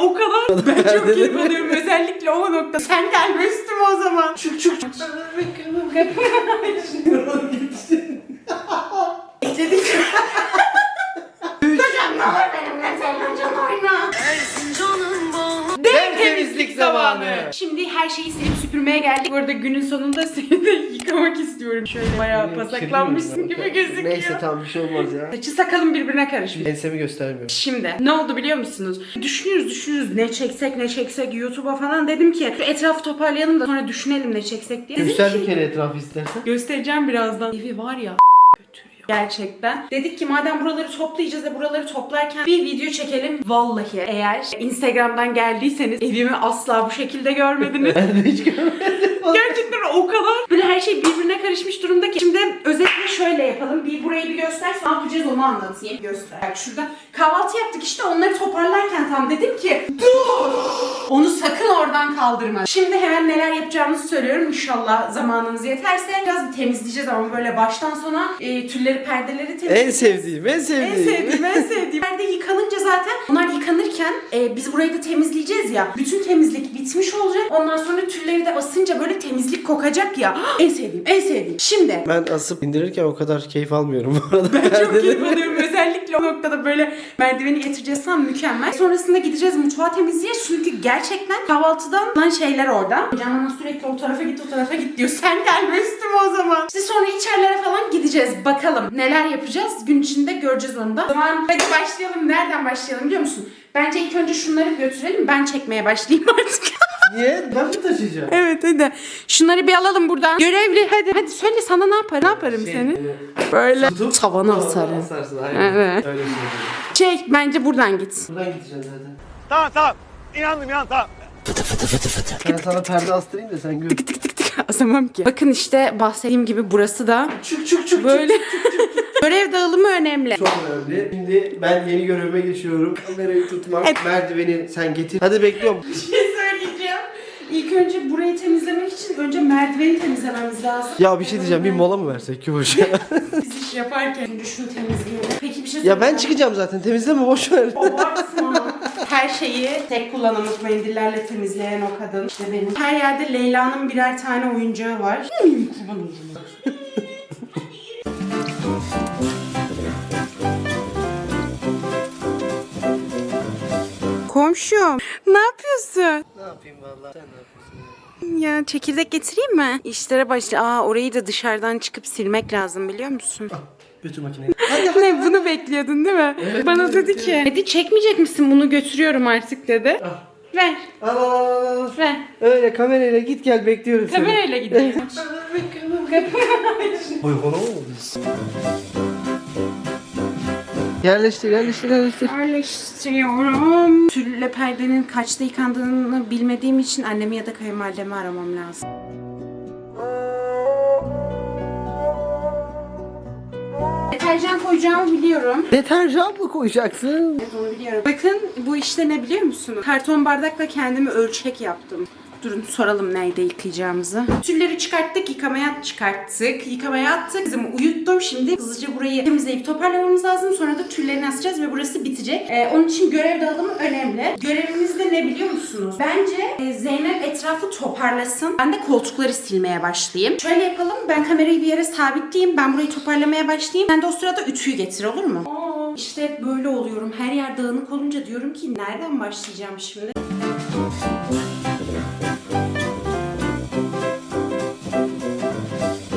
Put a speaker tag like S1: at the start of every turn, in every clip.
S1: o kadar ben çok keyif alıyorum özellikle o nokta. Sen gelme üstüme o zaman.
S2: Çık çık çık.
S1: Ekledik. Kocam ne olur benimle Selmancan oyna.
S2: Dev temizlik zamanı.
S1: Şimdi her şeyi silip süpürmeye geldik. Bu arada günün sonunda seni de yıkamak istiyorum. Şöyle bayağı pasaklanmışsın gibi gözüküyor.
S2: Neyse tamam bir şey olmaz ya.
S1: Saçı sakalım birbirine karışmış.
S2: Ensemi göstermiyorum.
S1: Şimdi ne oldu biliyor musunuz? Düşünürüz düşünürüz ne çeksek ne çeksek YouTube'a falan dedim ki şu etrafı toparlayalım da sonra düşünelim ne çeksek diye. Dedim
S2: Göster
S1: ki-
S2: bir kere etrafı istersen.
S1: Göstereceğim birazdan. Evi var ya götürüyor. Gerçekten. Dedik ki madem buraları toplayacağız da buraları toplarken bir video çekelim. Vallahi eğer Instagram'dan geldiyseniz evimi asla bu şekilde görmediniz.
S2: Ben de hiç görmedim.
S1: Gerçekten o kadar böyle her şey birbirine karışmış durumda ki. Şimdi özetle şöyle yapalım. Bir burayı bir göster. Ne yapacağız onu anlatayım. Göster. Bak şurada kahvaltı yaptık işte onları toparlarken tam dedim ki dur. Onu sakın oradan kaldırma. Şimdi hemen neler yapacağımızı söylüyorum. İnşallah zamanımız yeterse biraz bir temizleyeceğiz ama böyle baştan sona e, tülleri perdeleri temizleyeceğiz.
S2: En sevdiğim, en
S1: En
S2: sevdiğim.
S1: sevdiğim, en sevdiğim. Perde yıkanınca zaten, onlar yıkanırken e, biz burayı da temizleyeceğiz ya. Bütün temizlik bitmiş olacak. Ondan sonra tülleri de asınca böyle temizlik kokacak ya. en sevdiğim, en sevdiğim. Şimdi
S2: Ben asıp indirirken o kadar keyif almıyorum bu arada.
S1: ben çok keyif alıyorum. Özellikle o noktada böyle merdiveni getireceğiz tam mükemmel. Sonrasında gideceğiz mutfağı temizleyeceğiz. Çünkü gerçekten kahvaltıdan lan şeyler orada. Hocam bana sürekli o tarafa git o tarafa git diyor. Sen gelme üstüme o zaman. İşte sonra içerilere falan gideceğiz. Bakalım neler yapacağız. Gün içinde göreceğiz onu da. O zaman hadi başlayalım. Nereden başlayalım biliyor musun? Bence ilk önce şunları götürelim. Ben çekmeye başlayayım artık.
S2: Niye? Ben mi taşıyacağım?
S1: evet hadi. Şunları bir alalım buradan. Görevli hadi. Hadi söyle sana ne yapar? Ne yaparım
S2: Şey,
S1: seni?
S2: e,
S1: Böyle
S2: tutup-
S1: tavana asarım.
S2: Asarsın aynen.
S1: Evet.
S2: Öyle.
S1: Şey bence buradan git.
S2: Buradan gideceğiz zaten.
S3: Tamam tamam. İnandım inandım tamam.
S2: Ben sana perde astırayım da sen gör.
S1: Tık tık tık tık asamam ki. Bakın işte bahsettiğim gibi burası da
S2: Çık çık çık.
S1: böyle görev dağılımı önemli.
S2: Çok önemli. Şimdi ben yeni görevime geçiyorum. Kamerayı tutmak,
S1: Evet.
S2: merdiveni sen getir. Hadi bekliyorum.
S1: İlk önce burayı temizlemek için önce merdiveni temizlememiz lazım.
S2: Ya bir şey diyeceğim. Bir mola mı versek ki boşa?
S1: Biz iş yaparken önce şunu temizleyelim. Peki bir şey
S2: ya ben çıkacağım zaten. Temizleme boş ver.
S1: Abartma. Her şeyi tek kullanımlık mendillerle temizleyen o kadın. İşte benim. Her yerde Leyla'nın birer tane oyuncağı var. Hmm, kurban olurum. Komşum, ne yapıyorsun?
S2: ne yapayım vallahi? Sen ne yapıyorsun?
S1: Ya çekirdek getireyim mi? İşlere başla. Aa orayı da dışarıdan çıkıp silmek lazım biliyor musun?
S2: Götür makineyi.
S1: ne bunu bekliyordun değil mi? Bana dedi ki. Dedi çekmeyecek misin bunu götürüyorum artık dedi.
S2: Al.
S1: Ver,
S2: al.
S1: ver.
S2: Öyle kamerayla git gel bekliyorum seni.
S1: Kamerayla gidiyor.
S2: Oy biz? Yerleştir yerleştir yerleştir.
S1: Yerleştiriyorum. Tülle perdenin kaçta yıkandığını bilmediğim için annemi ya da kayınvalidemi aramam lazım. Deterjan koyacağımı biliyorum.
S2: Deterjan mı koyacaksın?
S1: Evet onu biliyorum. Bakın bu işte ne biliyor musunuz? Karton bardakla kendimi ölçek yaptım. Durun soralım nerede yıkayacağımızı. Tülleri çıkarttık, yıkamaya çıkarttık. Yıkamaya attık. Kızımı uyuttum. Şimdi hızlıca burayı temizleyip toparlamamız lazım. Sonra da tüllerini asacağız ve burası bitecek. Ee, onun için görev dağılımı önemli. Görevimiz de ne biliyor musunuz? Bence e, Zeynep etrafı toparlasın. Ben de koltukları silmeye başlayayım. Şöyle yapalım. Ben kamerayı bir yere sabitleyeyim. Ben burayı toparlamaya başlayayım. Sen de o sırada ütüyü getir olur mu? Aa, işte böyle oluyorum. Her yer dağınık olunca diyorum ki nereden başlayacağım şimdi?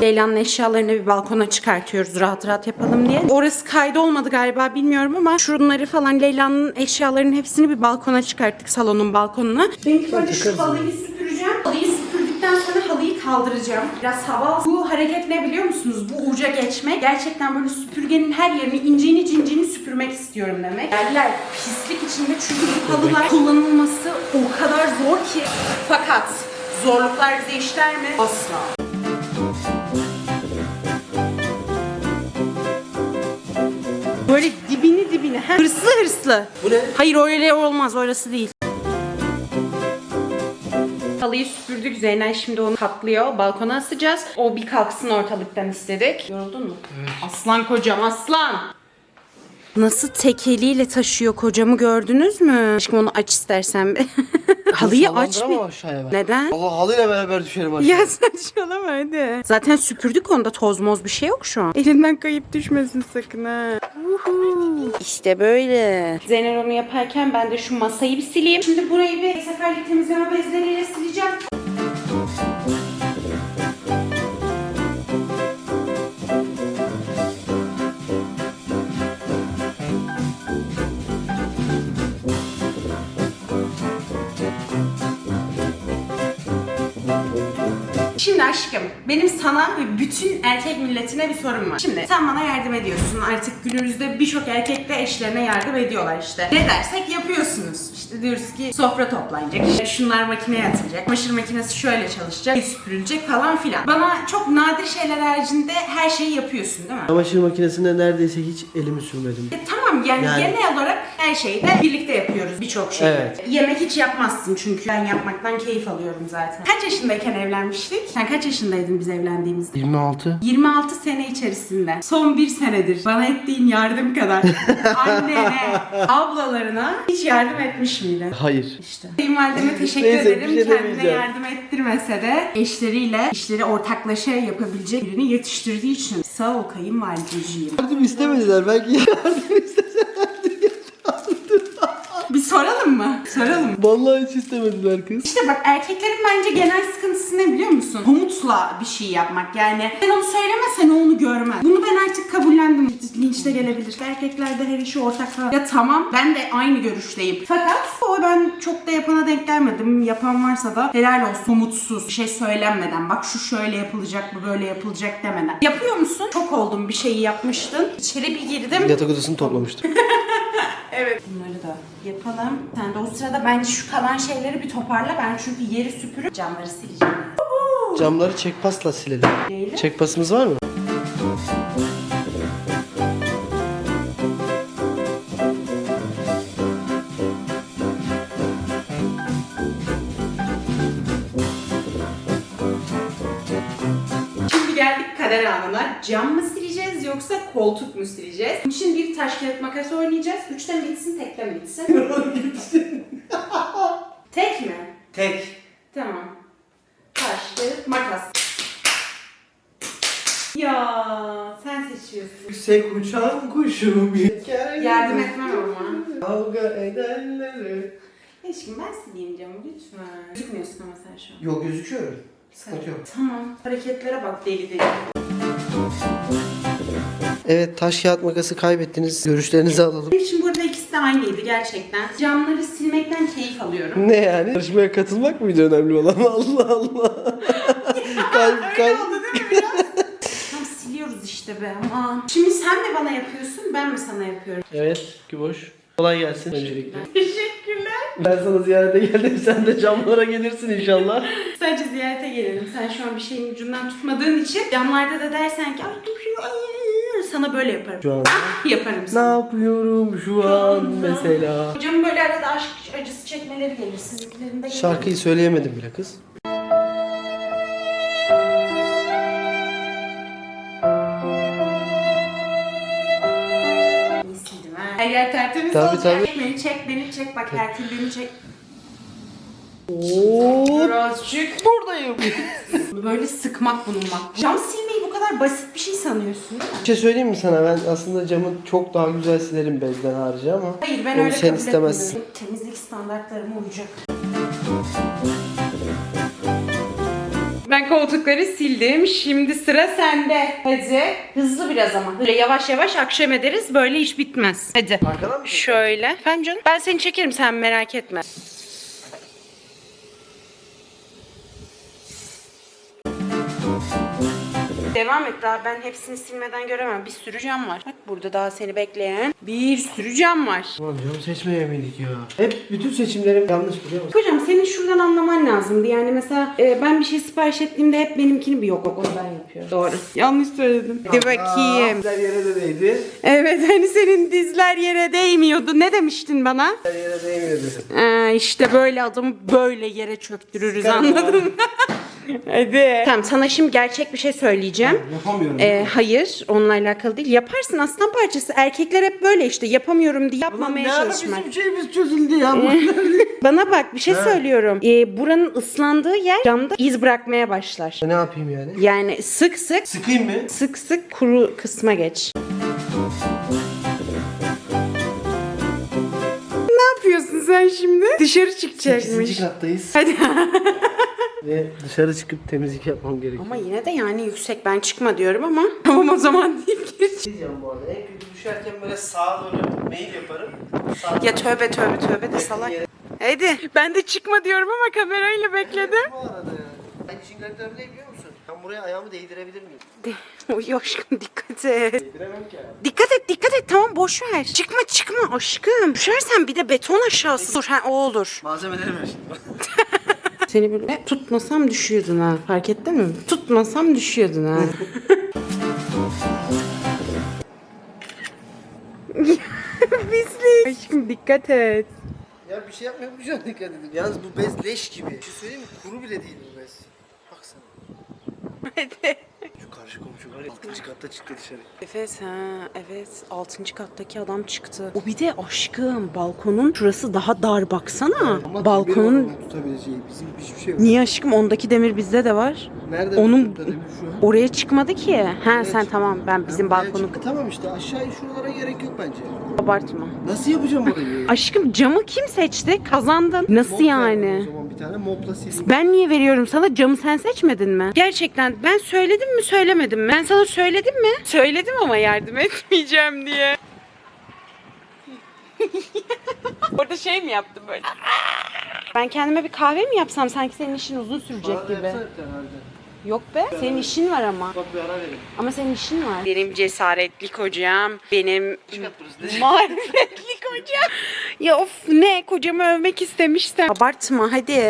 S1: Leyla'nın eşyalarını bir balkona çıkartıyoruz rahat rahat yapalım diye. Orası kaydı olmadı galiba bilmiyorum ama şunları falan Leyla'nın eşyalarının hepsini bir balkona çıkarttık salonun balkonuna. Ben ilk önce şu halıyı süpüreceğim. Halıyı süpürdükten sonra halıyı kaldıracağım. Biraz hava. Bu hareket ne biliyor musunuz? Bu uca geçmek. Gerçekten böyle süpürgenin her yerini inciğini cinciğini süpürmek istiyorum demek. Yerler pislik içinde çünkü bu halılar kullanılması o kadar zor ki. Fakat zorluklar bize işler mi? Asla. Böyle dibini dibine. ha? Hırslı hırslı.
S2: Bu ne?
S1: Hayır öyle olmaz orası değil. Halıyı süpürdük Zeynep şimdi onu katlıyor. Balkona asacağız. O bir kalksın ortalıktan istedik. Yoruldun mu? Aslan kocam aslan. Nasıl tek eliyle taşıyor kocamı gördünüz mü? Aşkım onu aç istersen. bir. Halıyı aç bir.
S2: Aşağıya ben.
S1: Neden?
S2: Allah halıyla beraber düşerim aşağıya.
S1: Ya saçmalama hadi. Zaten süpürdük onda toz moz bir şey yok şu an. Elinden kayıp düşmesin sakın ha. Uhu. İşte böyle. Zeynep onu yaparken ben de şu masayı bir sileyim. Şimdi burayı bir seferlik temizleme bezleriyle sileceğim. Şimdi aşkım benim sana ve bütün erkek milletine bir sorum var. Şimdi sen bana yardım ediyorsun. Artık günümüzde birçok erkek de eşlerine yardım ediyorlar işte. Ne dersek yapıyorsunuz. İşte diyoruz ki sofra toplanacak. işte şunlar makineye atılacak. Maşır makinesi şöyle çalışacak. süpürülecek falan filan. Bana çok nadir şeyler haricinde her şeyi yapıyorsun değil mi?
S2: Çamaşır makinesine neredeyse hiç elimi sürmedim.
S1: E, tamam yani,
S2: Yani-
S1: genel olarak her şeyi de birlikte yapıyoruz birçok şeyi.
S2: Evet.
S1: Yemek hiç yapmazsın çünkü ben yapmaktan keyif alıyorum zaten. Kaç yaşındayken evlenmiştik? Sen kaç yaşındaydın biz evlendiğimizde?
S2: 26.
S1: 26 sene içerisinde son bir senedir bana ettiğin yardım kadar annene, ablalarına hiç yardım etmiş miydin?
S2: Hayır.
S1: İşte. Kayınvalideme teşekkür
S2: Neyse, bir
S1: ederim.
S2: şey
S1: Kendine
S2: demeyeceğim.
S1: yardım ettirmese de eşleriyle işleri ortaklaşa yapabilecek birini yetiştirdiği için. Sağ ol kayınvalideciğim.
S2: Yardım istemediler. Belki yardım isteseler.
S1: Soralım mı? Soralım?
S2: Vallahi hiç istemediler kız.
S1: İşte bak erkeklerin bence genel sıkıntısı ne biliyor musun? Komutla bir şey yapmak yani. Sen onu söylemezsen o onu görmez. Bunu ben artık kabullendim. Linç de gelebilir. Erkeklerde her işi ortak falan. Ya tamam ben de aynı görüşteyim. Fakat o ben çok da yapana denk gelmedim. Yapan varsa da helal olsun. Komutsuz bir şey söylenmeden. Bak şu şöyle yapılacak bu böyle yapılacak demeden. Yapıyor musun? Çok oldum bir şeyi yapmıştın. İçeri bir girdim.
S2: Yatak odasını toplamıştım.
S1: Evet. Bunları da yapalım. Sen de o sırada bence şu kalan şeyleri bir toparla. Ben çünkü yeri süpürüp camları sileceğim.
S2: Camları çekpasla silelim.
S1: Neyle?
S2: Çekpasımız var mı?
S1: Şimdi geldik kader anına. Cam mı sileceğiz yoksa koltuk mu sileceğiz? Şimdi bir taş kağıt makas oynayacağız. Üçten bitsin, tekten bitsin. Tek mi?
S2: Tek.
S1: Tamam. Taş, kağıt, makas. Ya sen seçiyorsun.
S2: Yüksek uçan kuşum.
S1: Yardım etmem ama.
S2: Kavga edenleri.
S1: Eşkim ben sileyim camı lütfen. Gözükmüyorsun ama sen şu an.
S2: Yok gözüküyorum. Sıkıntı yok.
S1: Tamam. Hareketlere bak deli deli.
S2: Evet taş kağıt makası kaybettiniz. Görüşlerinizi alalım.
S1: Benim için burada ikisi de aynıydı gerçekten. Camları silmekten keyif alıyorum.
S2: Ne yani? Yarışmaya katılmak mıydı önemli olan? Allah Allah. kalp, kalp.
S1: oldu değil mi biraz? Tam siliyoruz işte be aman. Şimdi sen mi bana yapıyorsun ben mi sana yapıyorum?
S2: Evet, Güboş. Kolay gelsin öncelikle.
S1: Teşekkürler.
S2: Ben sana ziyarete geldim, sen de camlara gelirsin inşallah.
S1: Sadece ziyarete gelelim. Sen şu an bir şeyin ucundan tutmadığın için camlarda da dersen ki ay dur şu ay, ay, ay," sana böyle yaparım.
S2: Şu an
S1: Ah, yaparım
S2: ne
S1: sana.
S2: yapıyorum şu an mesela?
S1: Hocam böyle arada aşk acısı çekmeleri gelir. Sizinkilerin de gelir.
S2: Şarkıyı söyleyemedim bile kız.
S1: İyi sildim ha. Her yer tertemiz
S2: Tabii,
S1: olacak.
S2: tabii.
S1: Çek beni çek beni çek bak her türlü çek.
S2: Oo,
S1: Birazcık.
S2: buradayım.
S1: Böyle sıkmak bulunmak. Cam silmeyi bu kadar basit bir şey sanıyorsun değil mi?
S2: Bir şey söyleyeyim mi sana? Ben aslında camı çok daha güzel silerim bezden harici ama
S1: Hayır ben
S2: onu
S1: öyle
S2: sen
S1: kabul
S2: istemezsin.
S1: etmiyorum. Temizlik standartlarıma uyacak. Ben koltukları sildim. Şimdi sıra sende. Hadi. Hızlı biraz ama. Böyle yavaş yavaş akşam ederiz. Böyle iş bitmez. Hadi.
S2: Arkadan mı?
S1: Şöyle. Efendim canım? Ben seni çekerim sen merak etme. Devam et daha ben hepsini silmeden göremem. Bir sürü cam var. Bak burada daha seni bekleyen bir sürü cam var.
S2: Aman cam seçmeye miydik ya? Hep bütün seçimlerim yanlış biliyor musun?
S1: Hocam senin şuradan anlaman lazımdı. Yani mesela e, ben bir şey sipariş ettiğimde hep benimkini bir yok. Yok onu ben yapıyorum. Doğru. Yanlış söyledim. Hadi bakayım.
S2: Güzel yere de değdi.
S1: Evet hani senin dizler yere değmiyordu. Ne demiştin bana?
S2: Güzel yere değmedi.
S1: Ee, işte böyle adamı böyle yere çöktürürüz
S2: Sıkarım
S1: anladın mı? Hadi. Tamam sana şimdi gerçek bir şey söyleyeceğim.
S2: Yapamıyorum.
S1: Ee, hayır onunla alakalı değil. Yaparsın aslan parçası. Erkekler hep böyle işte yapamıyorum diye yapmamaya
S2: ne ara
S1: çalışmak.
S2: bizim şeyimiz çözüldü ya.
S1: Bana bak bir şey söylüyorum. Ee, buranın ıslandığı yer camda iz bırakmaya başlar.
S2: ne yapayım yani?
S1: Yani sık sık
S2: Sıkayım mı?
S1: sık sık kuru kısma geç. Ne yapıyorsun sen şimdi? Dışarı çıkacakmış.
S2: 8. kattayız.
S1: Hadi.
S2: Ve dışarı çıkıp temizlik yapmam gerekiyor.
S1: ama yine de yani yüksek ben çıkma diyorum ama tamam o zaman deyip geç.
S2: Diyeceğim bu arada. En kötü düşerken böyle sağa doğru mail yaparım. Sağa
S1: Ya tövbe tövbe tövbe de salak. Hadi. Ben de çıkma diyorum ama kamerayla bekledim.
S2: Bu arada yani. Ben işin garipleri ne biliyor musun? Ben buraya ayağımı değdirebilir miyim?
S1: Oy aşkım dikkat et.
S2: Değdiremem ki ayağımı.
S1: Dikkat et dikkat et tamam boş ver. Çıkma çıkma aşkım. Düşersen bir de beton aşağısı. Dur ha o olur.
S2: Malzemeleri ver şimdi.
S1: Seni böyle tutmasam düşüyordun ha. Fark ettin mi? Tutmasam düşüyordun ha. Pislik. Aşkım dikkat et.
S2: ya bir şey yapmıyorum şu an dikkat edin. Yalnız bu bez leş gibi. Bir şey söyleyeyim mi? Kuru bile değil bu bez. Baksana.
S1: Hadi.
S2: Karşı komşu var ya 6. katta çıktı dışarı.
S1: Evet ha evet 6. kattaki adam çıktı. O bir de aşkım balkonun şurası daha dar baksana.
S2: Ama
S1: Balkonun
S2: demir tutabileceği. Bizim hiçbir şey yok.
S1: Niye aşkım ondaki demir bizde de var.
S2: Nerede
S1: Onun-? Oraya çıkmadı ki. Ha sen
S2: çıktı?
S1: tamam ben bizim balkonu.
S2: Tamam işte aşağıya şuralara gerek yok bence.
S1: abartma.
S2: Nasıl yapacağım orayı?
S1: Aşkım camı kim seçti? Kazandın. Nasıl
S2: Mop ver
S1: yani?
S2: Bir tane mopla sileyim.
S1: Ben niye veriyorum sana? Camı sen seçmedin mi? Gerçekten ben söyledim mi söylemedim mi? Ben sana söyledim mi? Söyledim ama yardım etmeyeceğim diye. Orada şey mi yaptım böyle? Ben kendime bir kahve mi yapsam sanki senin işin uzun sürecek
S2: Bana da
S1: gibi.
S2: yapsana bir tane.
S1: Yok be. Senin işin var ama.
S2: Bak bir ara verin.
S1: Ama senin işin var. Benim cesaretli kocam. Benim
S2: Çıkart burası.
S1: marifetli kocam. Ya of ne kocamı övmek istemiştim. Abartma hadi.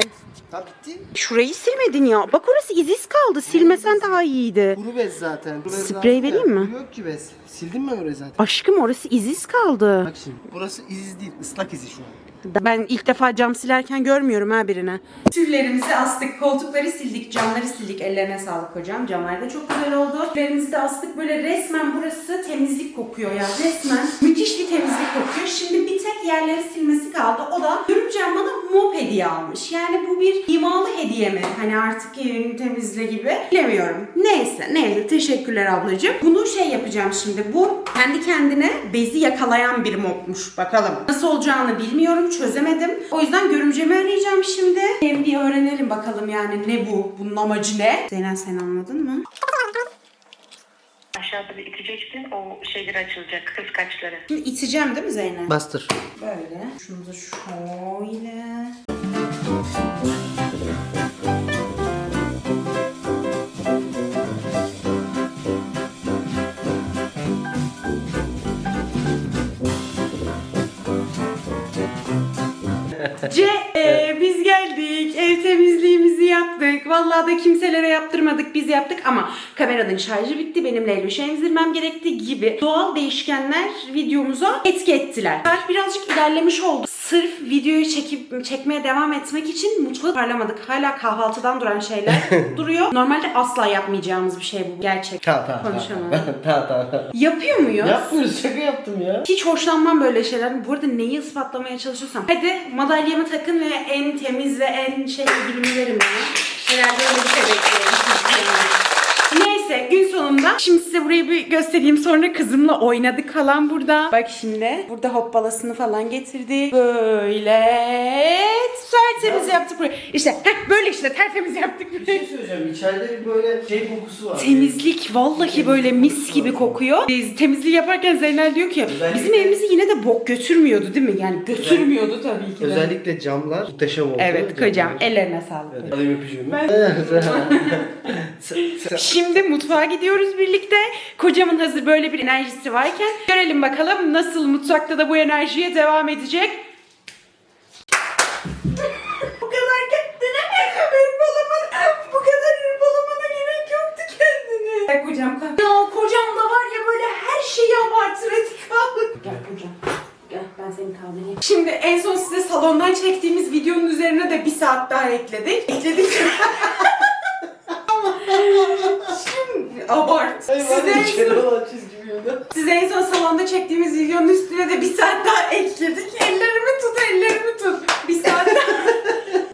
S2: Bitti.
S1: Şurayı silmedin ya. Bak orası iziz kaldı. Silmesen daha iyiydi.
S2: Kuru bez zaten. Kuru bez
S1: Sprey
S2: zaten.
S1: vereyim mi?
S2: Yok ki bez. Sildim ben orayı zaten.
S1: Aşkım orası iziz kaldı.
S2: Bak şimdi. Burası iziz değil. ıslak izi şu an.
S1: Ben ilk defa cam silerken görmüyorum ha birine. Tüllerimizi astık, koltukları sildik, camları sildik. Ellerine sağlık hocam. Camlar da çok güzel oldu. Tüllerimizi de astık. Böyle resmen burası temizlik kokuyor ya. Resmen müthiş bir temizlik kokuyor. Şimdi bir tek yerleri silmesi kaldı. O da Görümcem bana mop hediye almış. Yani bu bir imalı hediye mi? Hani artık evini temizle gibi. Bilemiyorum. Neyse neyse teşekkürler ablacığım. Bunu şey yapacağım şimdi. Bu kendi kendine bezi yakalayan bir mopmuş. Bakalım. Nasıl olacağını bilmiyorum. Çözemedim. O yüzden görümcemi arayacağım şimdi. Hem bir öğrenelim bakalım yani ne bu? Bunun amacı ne? Zeynep sen anladın mı?
S4: Aşağıda bir iteceksin o şeyler açılacak kıskaçları.
S1: Şimdi iteceğim değil mi Zeynep?
S2: Bastır.
S1: Böyle. Şunu da şöyle. C e, biz geldik. Ev temizliğimizi yaptık. Vallahi da kimselere yaptırmadık. Biz yaptık ama kameranın şarjı bitti. Benim Leyloş'u emzirmem gerektiği gibi doğal değişkenler videomuza etki ettiler. Saat birazcık ilerlemiş oldu. Sırf videoyu çekip çekmeye devam etmek için mutfağı parlamadık. Hala kahvaltıdan duran şeyler duruyor. Normalde asla yapmayacağımız bir şey bu. Gerçek.
S2: Tamam tamam.
S1: Konuşamam.
S2: Tamam tamam. tamam.
S1: Yapıyor muyuz?
S2: Yapmıyoruz şaka yaptım ya.
S1: Hiç hoşlanmam böyle şeylerden. Bu arada neyi ispatlamaya çalışıyorsam. Hadi madalyamı takın ve en temiz ve en şey ödülümü. Herhalde öyle bir şey bekliyorum. Neyse gün sonunda şimdi size burayı bir göstereyim sonra kızımla oynadık falan burada. Bak şimdi burada hoppalasını falan getirdi. Böyle tertemiz yaptık burayı. İşte heh, böyle işte tertemiz yaptık
S2: Bir
S1: burayı.
S2: şey söyleyeceğim. İçeride bir böyle şey kokusu var.
S1: Temizlik vallahi böyle mis gibi kokuyor. Biz temizliği yaparken Zeynel diyor ki
S2: Özellikle-
S1: bizim evimizi yine de bok götürmüyordu değil mi? Yani götürmüyordu tabii ki de.
S2: Özellikle camlar muhteşem oldu.
S1: Evet kocam ellerine sağlık.
S2: Evet, Alayım öpücüğümü.
S1: Şimdi mutfağa gidiyoruz birlikte. Kocamın hazır böyle bir enerjisi varken görelim bakalım nasıl mutfakta da bu enerjiye devam edecek. bu kadar kendine hırpalamana, bu kadar hırpalamana gerek yoktu kendine. Ya kocam. Ya kocam da var ya böyle her şeyi abartır kalk. Gel kocam. Gel ben seni kaldırayım. Şimdi en son size salondan çektiğimiz videonun üzerine de bir saat daha ekledik. Ekledik. Abart. Size en, son, size en son salonda çektiğimiz videonun üstüne de bir saat daha ekledik. Ellerimi tut, ellerimi tut. Bir saat daha.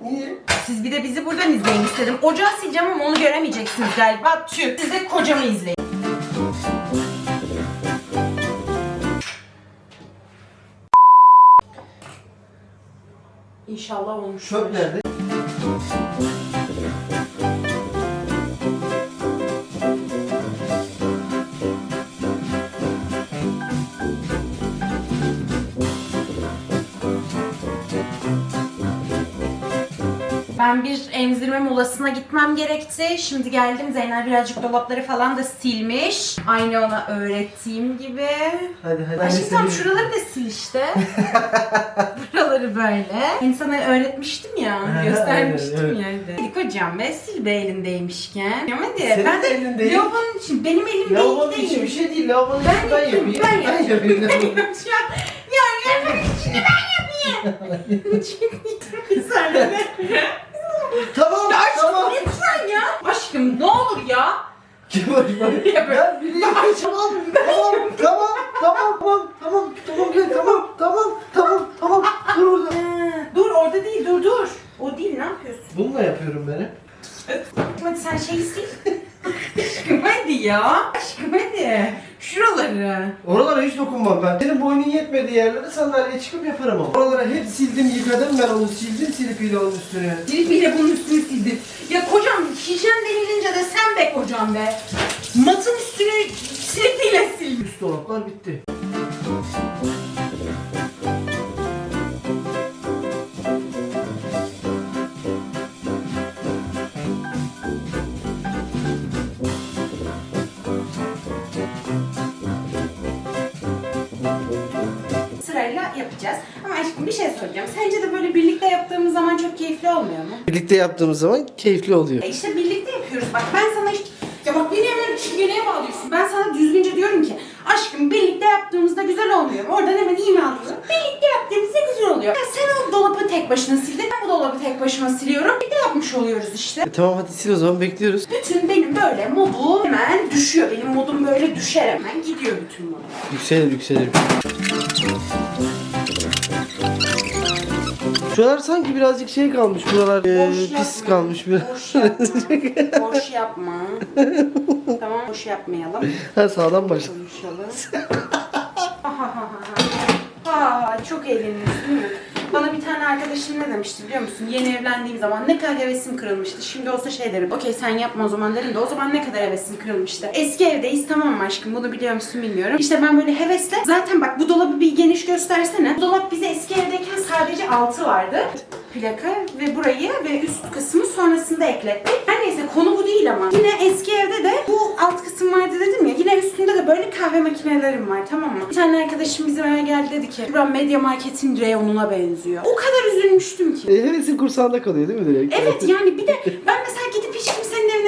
S2: Niye?
S1: Siz bir de bizi buradan izleyin istedim. Ocağı sileceğim ama onu göremeyeceksiniz galiba. Tüh. Siz de kocamı izleyin. İnşallah olmuş.
S2: Çöp nerede?
S1: Ben bir emzirme molasına gitmem gerekti. Şimdi geldim. Zeynep birazcık dolapları falan da silmiş. Aynı ona öğrettiğim gibi.
S2: Hadi hadi. Ben
S1: şimdi tam şuraları da sil işte. Buraları böyle. Ben sana öğretmiştim ya. Göstermiştim
S2: aynen,
S1: ya. Hadi. kocam be sil be elindeymişken. Ya hadi.
S2: Senin
S1: ben de
S2: elindeyim.
S1: lavabonun için benim elim
S2: Lavabonun
S1: değil
S2: içi
S1: değil.
S2: bir şey değil. Lavabonun
S1: Ben
S2: içi ben
S1: yapayım,
S2: yapayım.
S1: ben yapayım.
S2: yapayım.
S1: Ya, ya lavabonun içini ben yapayım. bir saniye.
S2: Tamam
S1: Aşkım
S2: tamam.
S1: lütfen ya. Aşkım ne olur ya.
S2: Kemal bak. Ya bir tamam tamam tamam tamam tamam tamam tamam gel tamam tamam tamam tamam dur orada.
S1: Dur orada değil dur dur. O değil ne yapıyorsun?
S2: Bununla yapıyorum ben hep.
S1: Hadi sen şeyi sil. Aşkım hadi ya. Aşkım hadi. Şuraları.
S2: Oralara hiç dokunmam ben. Senin boynun yetmediği yerlere sandalyeye çıkıp yaparım ama. Oralara hep sildim yıkadım ben onu sildim silipiyle onun üstüne.
S1: Silip bile bunun üstünü sildin. Ya kocam hijyen denilince de sen be kocam be. Matın üstünü silipiyle sil.
S2: Üst dolaplar bitti.
S1: Bir soracağım. Sence de böyle birlikte yaptığımız zaman çok keyifli olmuyor mu?
S2: Birlikte yaptığımız zaman keyifli oluyor.
S1: E işte birlikte yapıyoruz. Bak ben sana hiç... Ya bak beni hemen çingeneye bağlıyorsun. Ben sana düzgünce diyorum ki aşkım birlikte yaptığımızda güzel olmuyor mu? Oradan hemen ima alıyorsun. Birlikte yaptığımızda güzel oluyor. Ya sen o dolabı tek başına sildin. Ben bu dolabı tek başıma siliyorum. Birlikte yapmış oluyoruz işte.
S2: E, tamam hadi sil o zaman bekliyoruz.
S1: Bütün benim böyle modum hemen düşüyor. Benim modum böyle düşer hemen. Gidiyor bütün modum.
S2: Yükselir yükselir. Şuralar sanki birazcık şey kalmış. Buralar e,
S1: Boş
S2: pis
S1: yapma.
S2: kalmış biraz.
S1: Boş yapma. boş yapma. tamam boş yapmayalım.
S2: ha sağdan başla.
S1: Konuşalım. Ha ha ha ha. Ha çok eğleniyorsun değil mi? Bana bir tane arkadaşım ne demişti biliyor musun? Yeni evlendiğim zaman ne kadar hevesim kırılmıştı. Şimdi olsa şey derim. Okey sen yapma o zaman derim de o zaman ne kadar hevesim kırılmıştı. Eski evdeyiz tamam mı aşkım? Bunu biliyor musun bilmiyorum. İşte ben böyle hevesle zaten bak bu dolabı bir geniş göstersene. Bu dolap bize eski evdeyken sadece altı vardı. Plaka ve burayı ve üst kısmı sonrasında eklettik. Her neyse konu bu değil ama. Yine eski evde de bu alt kısım vardı dedim ya. Yine üstünde de böyle kahve makinelerim var tamam mı? Bir tane arkadaşım bizim eve geldi dedi ki Buram Media Market'in reyonuna benziyor. O kadar üzülmüştüm ki.
S2: E, hevesin kursağında kalıyor değil mi direkt?
S1: Evet yani bir de ben mesela gidip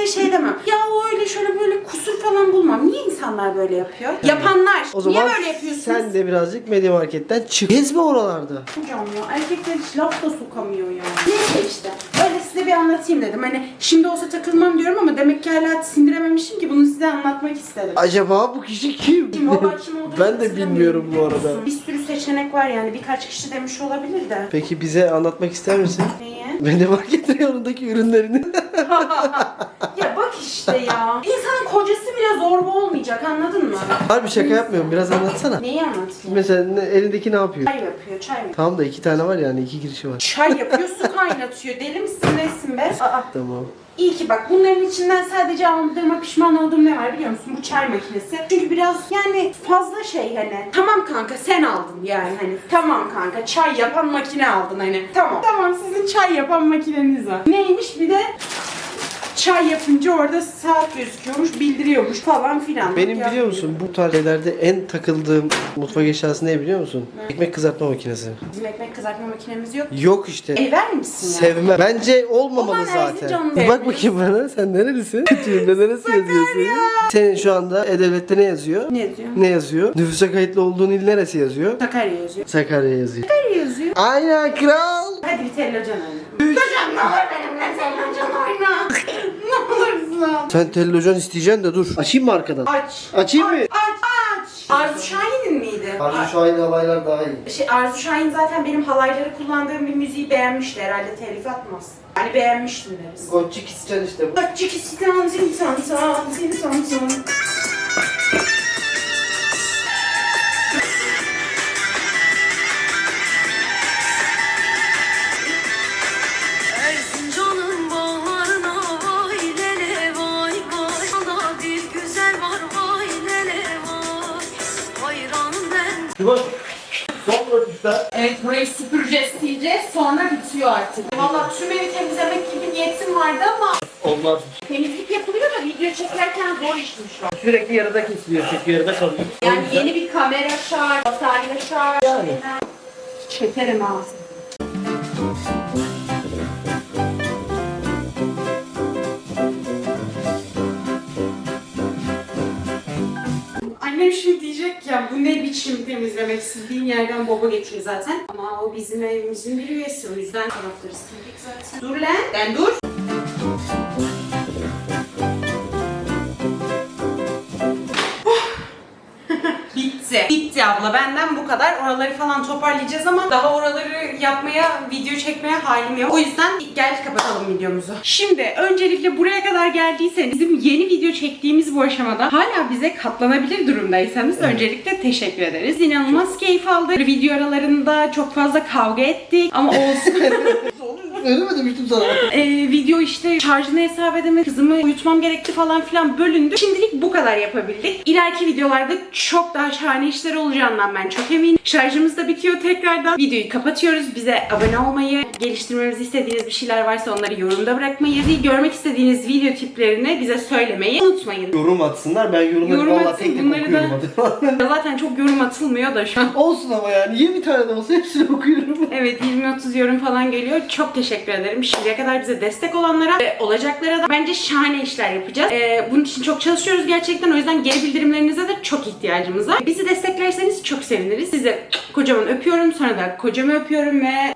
S1: hiç kimsenin evine şey demem. Ya o öyle şöyle böyle kusur falan bulmam. Niye insanlar böyle yapıyor? Yapanlar.
S2: O zaman
S1: Niye böyle yapıyorsunuz?
S2: sen de birazcık medya marketten çık. Gezme oralarda.
S1: Hocam ya erkekler hiç laf da sokamıyor ya. Neyse işte. Öyle size bir anlatayım dedim. Hani şimdi olsa takılmam diyorum ama demek ki hala sindirememişim ki bunu size anlatmak istedim.
S2: Acaba bu kişi kim?
S1: Kim o kim olduğunu
S2: ben de bilmiyorum bu arada.
S1: Bir sürü seçenek var yani. Birkaç kişi demiş olabilir de.
S2: Peki bize anlatmak ister misin?
S1: Neyi?
S2: Medya market reyonundaki ürünlerini.
S1: işte ya. İnsanın kocası bile zorba olmayacak anladın mı?
S2: Harbi şaka yapmıyorum biraz anlatsana.
S1: Neyi anlatayım?
S2: Mesela ne- elindeki ne yapıyor?
S1: Çay yapıyor, çay mı?
S2: Tamam da iki tane var yani iki girişi var.
S1: Çay yapıyor, su kaynatıyor. Deli misin nesin be? Aa,
S2: Tamam.
S1: iyi ki bak bunların içinden sadece aldığıma pişman olduğum ne var biliyor musun? Bu çay makinesi. Çünkü biraz yani fazla şey hani. Tamam kanka sen aldın yani hani. Tamam kanka çay yapan makine aldın hani. Tamam. Tamam sizin çay yapan makineniz var. Neymiş bir de çay yapınca orada saat gözüküyormuş, bildiriyormuş falan filan.
S2: Benim biliyor musun bu tarz şeylerde en takıldığım mutfak eşyası ne biliyor musun? Ekmek kızartma makinesi.
S1: Bizim ekmek kızartma makinemiz yok.
S2: Yok işte.
S1: El verir misin ya?
S2: Sevmem. Bence olmamalı
S1: Ulan
S2: zaten.
S1: Erzincanlı
S2: Bir bak bakayım bana. Sen nerelisin? Türkiye'de neresi yazıyor senin? Senin şu anda E-Devlet'te ne yazıyor?
S1: Ne diyor?
S2: Ne yazıyor? Nüfusa kayıtlı olduğun il neresi yazıyor?
S1: Sakarya yazıyor.
S2: Sakarya yazıyor.
S1: Sakarya yazıyor.
S2: Aynen kral.
S1: Hadi bir tellacan oynayalım. Hocam ne olur benimle tellacan oyna.
S2: lan. Sen televizyon isteyeceksin de dur. Açayım mı arkadan?
S1: Aç.
S2: Açayım mı?
S1: Aç, aç. Arzu Şahin'in miydi?
S2: Arzu Şahin halaylar daha iyi.
S1: Şey, Arzu Şahin zaten benim halayları kullandığım bir müziği beğenmişti herhalde telif atmaz. Yani beğenmiştim deriz.
S2: Gotçik isteyeceksin işte bu.
S1: Açık istan zin san san zin san san.
S2: Rötuşta.
S1: Evet burayı süpüreceğiz, sileceğiz. Sonra bitiyor artık. Valla tüm evi temizlemek gibi niyetim vardı ama
S2: Olmaz.
S1: temizlik yapılıyor da video çekerken zor işmiş o.
S2: Sürekli yarıda kesiliyor çünkü yarıda kalıyor.
S1: Yani yeni bir kamera şart, batarya şart.
S2: Yani.
S1: Çekerim ağzını. Annem şimdi diyecek ya bu ne biçim temizlemek sildiğin yerden baba geçiyor zaten. Ama o bizim evimizin bir üyesi o yüzden tarafları sildik zaten. Dur lan. Ben dur. Bitti. Bitti abla. Benden bu kadar. Oraları falan toparlayacağız ama daha oraları yapmaya, video çekmeye halim yok. O yüzden gel kapatalım videomuzu. Şimdi öncelikle buraya kadar geldiyseniz bizim yeni video çektiğimiz bu aşamada hala bize katlanabilir durumdaysanız öncelikle teşekkür ederiz. İnanılmaz keyif aldık. Video aralarında çok fazla kavga ettik ama olsun.
S2: Öyle mi demiştim sana?
S1: Ee, video işte şarjını hesap edemedim, kızımı uyutmam gerekti falan filan bölündü. Şimdilik bu kadar yapabildik. İleriki videolarda çok daha şahane işler olacağından ben çok eminim. Şarjımız da bitiyor tekrardan. Videoyu kapatıyoruz. Bize abone olmayı, geliştirmemizi istediğiniz bir şeyler varsa onları yorumda bırakmayı, görmek istediğiniz video tiplerini bize söylemeyi unutmayın.
S2: Yorum atsınlar ben yorumları
S1: Yorum
S2: valla tek tek
S1: bunları da-
S2: okuyorum.
S1: Zaten çok yorum atılmıyor da şu an.
S2: Olsun ama yani niye bir tane de olsa hepsini okuyorum.
S1: Evet 20-30 yorum falan geliyor. Çok teşekkür ederim. Şimdiye kadar bize destek olanlara ve olacaklara da bence şahane işler yapacağız. Ee, bunun için çok çalışıyoruz gerçekten. O yüzden geri bildirimlerinize de çok ihtiyacımız var. Bizi desteklerseniz çok seviniriz. Sizi kocaman öpüyorum. Sonra da kocamı öpüyorum ve